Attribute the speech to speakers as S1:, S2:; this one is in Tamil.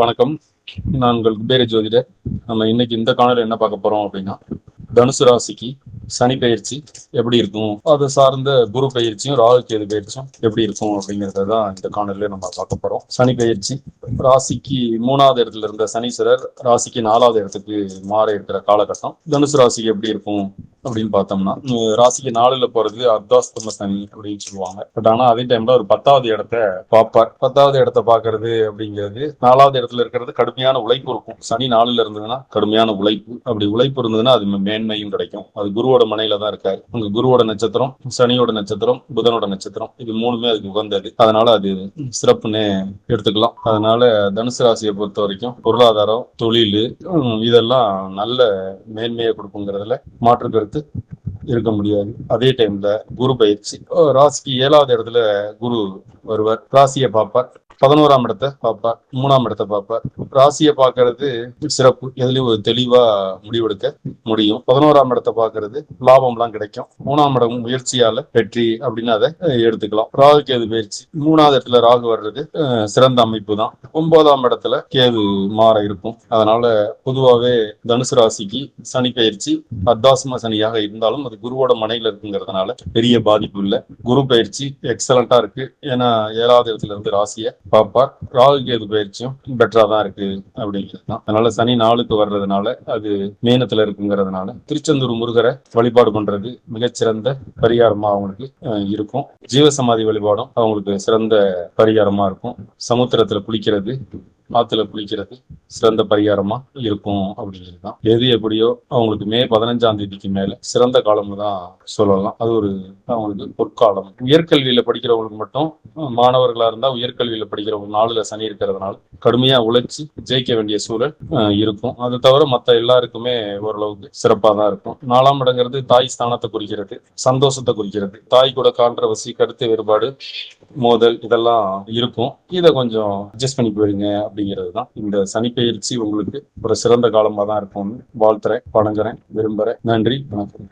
S1: வணக்கம். நான் உங்கள் குபேர ஜோதிடர். நம்ம இன்னைக்கு இந்த காணொலி என்ன பார்க்க போறோம் அப்படின்னா தனுசு ராசிக்கு சனி பயிற்சி எப்படி இருக்கும்? அது சார்ந்த குரு பயிற்சியும் ராகு கேது பயிற்சியும் எப்படி இருக்கும் அப்படிங்கறத தான் இந்த காணொலியில நம்ம பார்க்க போறோம். சனி பயிற்சி ராசிக்கு மூணாவது இடத்துல இருந்த சனீஸ்வரர் ராசிக்கு நாலாவது இடத்துக்கு மாற இருக்கிற காலகட்டம். தனுசு ராசிக்கு எப்படி இருக்கும்? அப்படின்னு பார்த்தோம்னா ராசிக்கு நாலுல போறது அர்த்தாஸ்தம சனி அப்படின்னு சொல்லுவாங்க. பட் ஆனா அதே டைம்ல ஒரு பத்தாவது இடத்த பார்ப்பார். பத்தாவது இடத்த பாக்குறது அப்படிங்கிறது நாலாவது இடத்துல இருக்கிறது கடுமையான உழைப்பு இருக்கும். சனி நாலுல இருந்ததுன்னா கடுமையான உழைப்பு. அப்படி உழைப்பு இருந்ததுன்னா அது மேன்மையும் கிடைக்கும். அது குருவோட மனையில தான் இருக்காரு. உங்க குருவோட நட்சத்திரம் சனியோட நட்சத்திரம் புதனோட நட்சத்திரம் இது மூணுமே அதுக்கு உகந்தது. அதனால அது சிறப்புன்னு எடுத்துக்கலாம். அதனால தனுசு ராசியை பொறுத்த வரைக்கும் பொருளாதாரம் தொழில் இதெல்லாம் நல்ல மேன்மையை கொடுக்குங்கிறதுல மாற்று கருத்து இருக்க முடியாது. அதே டைம்ல குரு பயிற்சி. ராசிக்கு ஏழாவது இடத்துல குரு வருவார். ராசியை பார்ப்பார். பதினோராம் இடத்தை பார்ப்பார் மூணாம் இடத்தை பார்ப்பார் ராசியை பார்க்கறது சிறப்பு. எதுலயும் ஒரு தெளிவா முடிவெடுக்க முடியும். பதினோராம் இடத்தை பார்க்கறது லாபம்லாம் கிடைக்கும். மூணாம் இடம் முயற்சியால வெற்றி அப்படின்னு அதை எடுத்துக்கலாம். ராகு கேது பயிற்சி. மூணாவது இடத்துல ராகு வர்றது சிறந்த அமைப்பு தான். ஒன்பதாம் இடத்துல கேது மாற இருக்கும். அதனால பொதுவாகவே தனுசு ராசிக்கு சனி பயிற்சி அர்த்தாசம சனியாக இருந்தாலும் அது குருவோட மனையில இருக்குங்கிறதுனால பெரிய பாதிப்பு இல்லை. குரு பயிற்சி எக்ஸலண்டா இருக்கு. ஏன்னா ஏழாவது இடத்துல இருந்து ராசியை பார்ப்பார் ராகு கேது பயிற்சியும் பெட்டரா தான் இருக்கு அப்படிங்கிறது தான். அதனால சனி நாளுக்கு வர்றதுனால அது மேனத்துல இருக்குங்கிறதுனால திருச்செந்தூர் முருகரை வழிபாடு பண்றது மிகச்சிறந்த பரிகாரமா அவங்களுக்கு அஹ், இருக்கும். ஜீவசமாதி வழிபாடும் அவங்களுக்கு சிறந்த பரிகாரமா இருக்கும். சமுத்திரத்துல குளிக்கிறது ஆற்றுல குளிக்கிறது சிறந்த பரிகாரமா இருக்கும் அப்படிங்கிறது தான் எது எப்படியோ அவங்களுக்கு மே பதினஞ்சாம் தேதிக்கு மேல சிறந்த காலம்னு தான் சொல்லலாம். அது ஒரு அவங்களுக்கு பொற்காலம். உயர்கல்வியில படிக்கிறவங்களுக்கு மட்டும் மாணவர்களா இருந்தா உயர்கல்வியில படிக்கிறவங்க நாலுல சனி இருக்கிறதுனால கடுமையா உழைச்சி ஜெயிக்க வேண்டிய சூழல் இருக்கும். அது தவிர மத்த எல்லாருக்குமே ஓரளவுக்கு சிறப்பா தான் இருக்கும். நாலாம் இடங்கிறது தாய் ஸ்தானத்தை குறிக்கிறது சந்தோஷத்தை குறிக்கிறது. தாய் கூட கான்ட்ரவர்சி கருத்து வேறுபாடு மோதல் இதெல்லாம் இருக்கும். இதை கொஞ்சம் அட்ஜஸ்ட் பண்ணி போயிருங்க அப்படிங்கிறது தான் இந்த சனி பயிற்சி உங்களுக்கு ஒரு சிறந்த காலமா தான் இருக்கும்னு வாழ்த்துறேன் வணங்குறேன் விரும்புறேன். நன்றி வணக்கம்.